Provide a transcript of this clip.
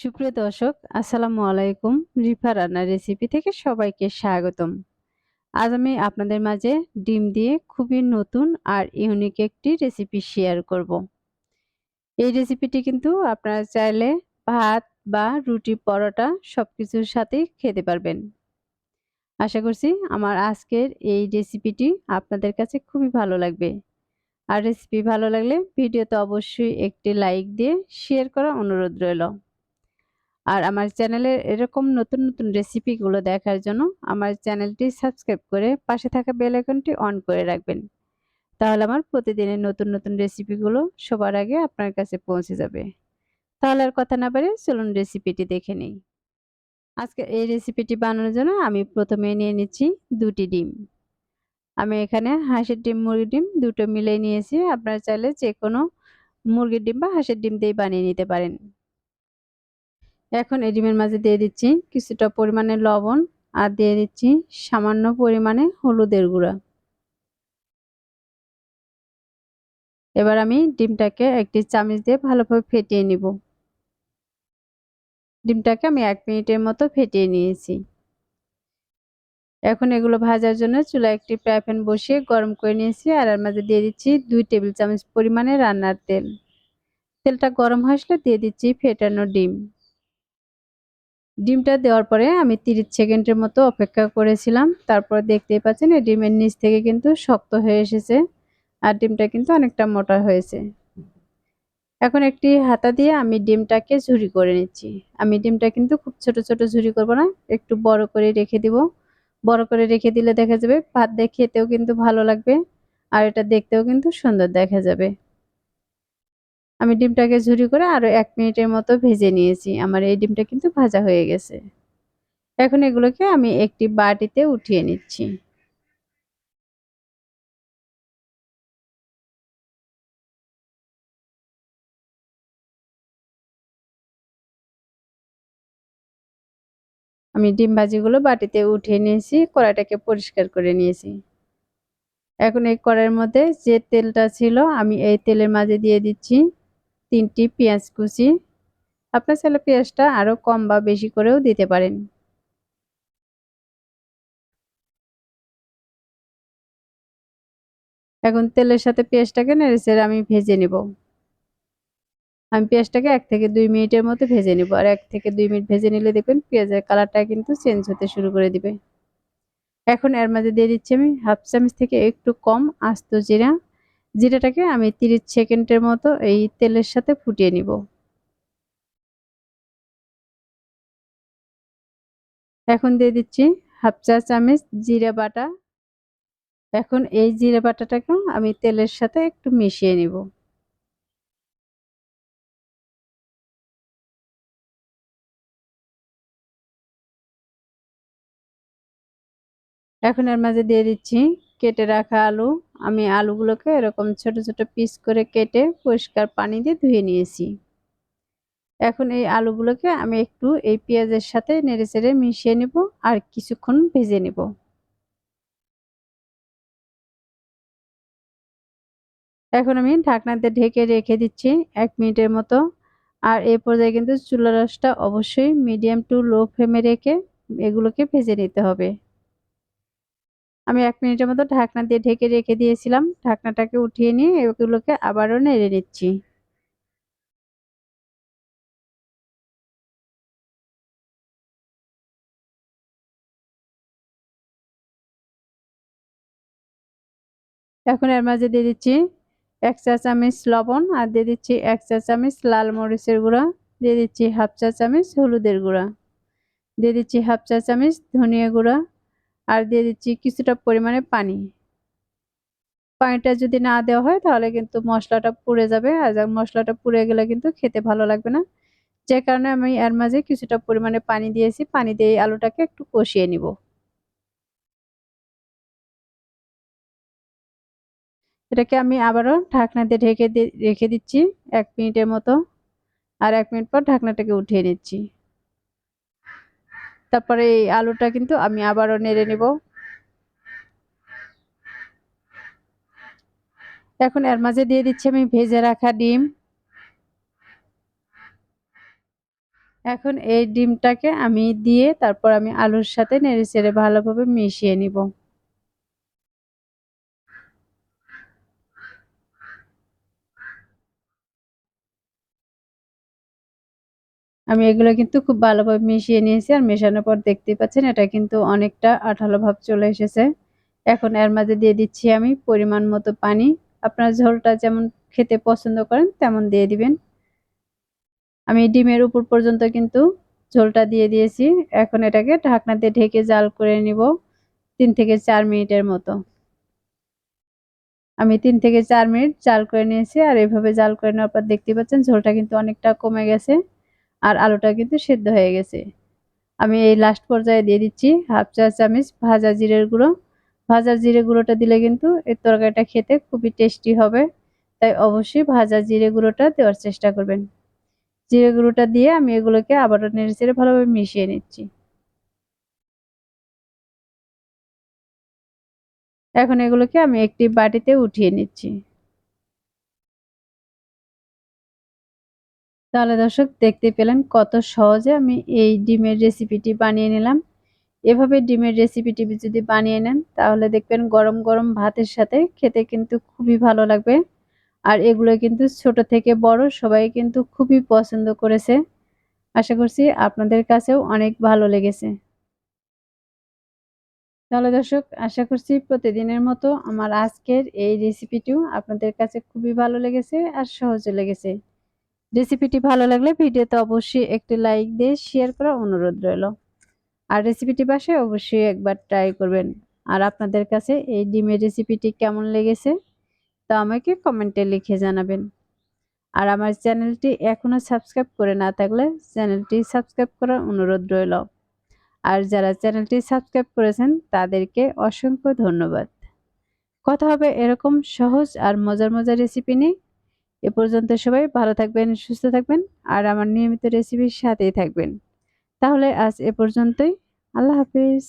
সুপ্রিয় দর্শক, আসসালামু আলাইকুম। রিফা রান্নার রেসিপি থেকে সবাইকে স্বাগতম। আজ আমি আপনাদের মাঝে ডিম দিয়ে খুবই নতুন আর ইউনিক একটি রেসিপি শেয়ার করব। এই রেসিপিটি কিন্তু আপনারা চাইলে ভাত বা রুটি, পরোটা সব কিছুর সাথেই খেতে পারবেন। আশা করছি আমার আজকের এই রেসিপিটি আপনাদের কাছে খুবই ভালো লাগবে। আর রেসিপি ভালো লাগলে ভিডিওতে অবশ্যই একটি লাইক দিয়ে শেয়ার করা অনুরোধ রইল। আর আমার চ্যানেলের এরকম নতুন নতুন রেসিপিগুলো দেখার জন্য আমার চ্যানেলটি সাবস্ক্রাইব করে পাশে থাকা বেল আইকনটি অন করে রাখবেন। তাহলে আমার প্রতিদিনের নতুন নতুন রেসিপিগুলো সবার আগে আপনার কাছে পৌঁছে যাবে। তাহলে আর কথা না পারে চলুন রেসিপিটি দেখে নিই। আজকে এই রেসিপিটি বানানোর জন্য আমি প্রথমে নিয়ে নিচ্ছি দুটি ডিম। আমি এখানে হাঁসের ডিম, মুরগির ডিম দুটো মিলে নিয়েছি। আপনারা চাইলে যে কোনো মুরগির ডিম বা হাঁসের ডিম দিয়ে বানিয়ে নিতে পারেন। এখন এই ডিমের মাঝে দিয়ে দিচ্ছি কিছুটা পরিমাণে লবণ আর দিয়ে দিচ্ছি সামান্য পরিমাণে হলুদের গুঁড়া। এবার আমি ডিমটাকে একটি চামচ দিয়ে ভালোভাবে ফেটিয়ে নিব। ডিমটাকে আমি এক মিনিটের মতো ফেটিয়ে নিয়েছি। এখন এগুলো ভাজার জন্য চুলা একটি প্যান বসিয়ে গরম করে নিয়েছি আর এর মাঝে দিয়ে দিচ্ছি দুই টেবিল চামচ পরিমাণে রান্নার তেল। তেলটা গরম আসলে দিয়ে দিচ্ছি ফেটানো ডিম। ডিমটা দেওয়ার পরে আমি তিরিশ সেকেন্ডের মতো অপেক্ষা করেছিলাম। তারপর দেখতেই পাচ্ছেন এই ডিমের নিচ থেকে কিন্তু শক্ত হয়ে এসেছে আর ডিমটা কিন্তু অনেকটা মোটা হয়েছে। এখন একটি হাতা দিয়ে আমি ডিমটাকে ঝুরি করে নিচ্ছি। আমি ডিমটা কিন্তু খুব ছোট ছোট ঝুরি করব না, একটু বড় করে রেখে দিব। বড় করে রেখে দিলে দেখা যাবে, ভাত দিয়ে খেতেও কিন্তু ভালো লাগবে আর এটা দেখতেও কিন্তু সুন্দর দেখা যাবে। আমি ডিমটাকে ঝুরি করে আরও এক মিনিটের মতো ভেজে নিয়েছি। আমার এই ডিমটা কিন্তু ভাজা হয়ে গেছে। এখন এগুলোকে আমি একটি বাটিতে উঠিয়ে নিচ্ছি। আমি ডিম ভাজিগুলো বাটিতে উঠিয়ে নিয়েছি, কড়াইটাকে পরিষ্কার করে নিয়েছি। এখন এই কড়াইয়ের মধ্যে যে তেলটা ছিল, আমি এই তেলের মাঝে দিয়ে দিচ্ছি। তিনটি পেঁয়াজ কুচি। আপনার ছেলে পেঁয়াজটা আরও কম বা বেশি করেও দিতে পারেন। এখন তেলের সাথে পেঁয়াজটাকে নেড়েচেড়ে আমি ভেজে নিব। আমি পেঁয়াজটাকে এক থেকে দুই মিনিটের মতো ভেজে নিব। আর এক থেকে দুই মিনিট ভেজে নিলে দেখবেন পেঁয়াজের কালারটা কিন্তু চেঞ্জ হতে শুরু করে দিবে। এখন এর মাঝে দিয়ে দিচ্ছি আমি হাফ চামচ থেকে একটু কম আস্ত জিরা। জিরাটাকে আমি তিরিশ সেকেন্ডের মতো এই তেলের সাথে ফুটিয়ে নিব। এখন দিয়ে দিচ্ছি হাফ চা চামচ জিরা বাটা। এখন এই জিরা বাটাটাকেও আমি তেলের সাথে একটু মিশিয়ে নিব। এখন এর মাঝে দিয়ে দিচ্ছি কেটে রাখা আলু। আমি আলুগুলোকে এরকম ছোট ছোট পিস করে কেটে পরিষ্কার পানি দিয়ে ধুয়ে নিয়েছি। এখন এই আলুগুলোকে আমি একটু এই পেঁয়াজের সাথে নেড়ে চেড়ে মিশিয়ে নিব আর কিছুক্ষণ ভেজে নিব। এখন আমি ঢাকনাতে ঢেকে রেখে দিচ্ছি এক মিনিটের মতো। আর এ পর্যায়ে কিন্তু চুলা রসটা অবশ্যই মিডিয়াম টু লো ফ্লেমে রেখে এগুলোকে ভেজে নিতে হবে। আমি এক মিনিটের মতো ঢাকনা দিয়ে ঢেকে রেখে দিয়েছিলাম। ঢাকনাটাকে উঠিয়ে নিয়ে এগুলোকে আবারও নেড়ে নিচ্ছি। এখন এর মাঝে দিয়ে দিচ্ছি এক চা চামচ লবণ আর দিয়ে দিচ্ছি এক চা চামচ লাল মরিচের গুঁড়া। দিয়ে দিচ্ছি হাফ চা চামচ হলুদের গুঁড়া। দিয়ে দিচ্ছি হাফ চা চামচ ধনিয়া গুঁড়া। আর দিয়ে দিচ্ছি কিছুটা পরিমাণে পানি। পানিটা যদি না দেওয়া হয় তাহলে কিন্তু মশলাটা পুড়ে যাবে আর মশলাটা পুড়ে গেলে কিন্তু খেতে ভালো লাগবে না। যে কারণে আমি এর মাঝে কিছুটা পরিমাণে পানি দিয়েছি, পানি দিয়ে আলুটাকে একটু কষিয়ে নিব। এটাকে আমি আবারও ঢাকনা দিয়ে ঢেকে রেখে দিচ্ছি এক মিনিটের মতো। আর এক মিনিট পর ঢাকনাটাকে উঠিয়ে নিচ্ছি। তারপরে এই আলুটা কিন্তু আমি আবারও নেড়ে নেব এখন এর মাঝে দিয়ে দিচ্ছি আমি ভেজে রাখা ডিম এখন এই ডিমটাকে আমি দিয়ে তারপর আমি আলুর সাথে নেড়ে-চেড়ে ভালোভাবে মিশিয়ে নিব। আমি এগুলো কিন্তু খুব ভালোভাবে মিশিয়ে নিয়েছি আর মেশানোর পর দেখতেই পাচ্ছেন, এটা কিন্তু অনেকটা আঠালো ভাব চলে এসেছে। এখন এর মাঝে দিয়ে দিচ্ছি আমি পরিমাণ মতো পানি। আপনার ঝোলটা যেমন খেতে পছন্দ করেন তেমন দিয়ে দিবেন। আমি ডিমের উপর পর্যন্ত কিন্তু ঝোলটা দিয়ে দিয়েছি। এখন এটাকে ঢাকনা দিয়ে ঢেকে জাল করে নিব তিন থেকে চার মিনিটের মতো। আমি তিন থেকে চার মিনিট জাল করে নিয়েছি আর এইভাবে জাল করে নেওয়ার পর দেখতে পাচ্ছেন ঝোলটা কিন্তু অনেকটা কমে গেছে। আর আলুটা কিন্তু সেদ্ধ হয়ে গেছে। আমি এই লাস্ট পর্যায়ে দিয়ে দিচ্ছি হাফ চা চামচ ভাজা জিরের গুঁড়ো। ভাজা জিরে গুঁড়োটা দিলে কিন্তু এই তরকারিটা খেতে খুবই টেস্টি হবে। তাই অবশ্যই ভাজা জিরে গুঁড়োটা দেওয়ার চেষ্টা করবেন। জিরে গুঁড়োটা দিয়ে আমি এগুলোকে আবারও নেড়ে চেড়ে ভালোভাবে মিশিয়ে নিচ্ছি। এখন এগুলোকে আমি একটি বাটিতে উঠিয়ে নিচ্ছি। তাহলে দর্শক দেখতে পেলেন কত সহজে আমি এই ডিমের রেসিপিটি বানিয়ে নিলাম। এভাবে ডিমের রেসিপিটি যদি বানিয়ে নেন, তাহলে দেখবেন গরম গরম ভাতের সাথে খেতে কিন্তু খুবই ভালো লাগবে। আর এগুলো কিন্তু ছোট থেকে বড়, সবাই কিন্তু খুবই পছন্দ করেছে। আশা করছি আপনাদের কাছেও অনেক ভালো লেগেছে। তাহলে দর্শক, আশা করছি প্রতিদিনের মতো আমার আজকের এই রেসিপিটিও আপনাদের কাছে খুবই ভালো লেগেছে আর সহজে লেগেছে। রেসিপিটি ভালো লাগলে ভিডিওতে অবশ্যই একটি লাইক দিয়ে শেয়ার করার অনুরোধ রইল। আর রেসিপিটি বাসায় অবশ্যই একবার ট্রাই করবেন। আর আপনাদের কাছে এই ডিমের রেসিপিটি কেমন লেগেছে, তা আমাকে কমেন্টে লিখে জানাবেন। আর আমার চ্যানেলটি এখনও সাবস্ক্রাইব করে না থাকলে চ্যানেলটি সাবস্ক্রাইব করার অনুরোধ রইল। আর যারা চ্যানেলটি সাবস্ক্রাইব করেছেন, তাদেরকে অসংখ্য ধন্যবাদ। কথা হবে এরকম সহজ আর মজার মজার রেসিপি নিয়ে। এ পর্যন্ত সবাই ভালো থাকবেন, সুস্থ থাকবেন, আর আমার নিয়মিত রেসিপির সাথেই থাকবেন। তাহলে আজ এ পর্যন্তই। আল্লাহ হাফিজ।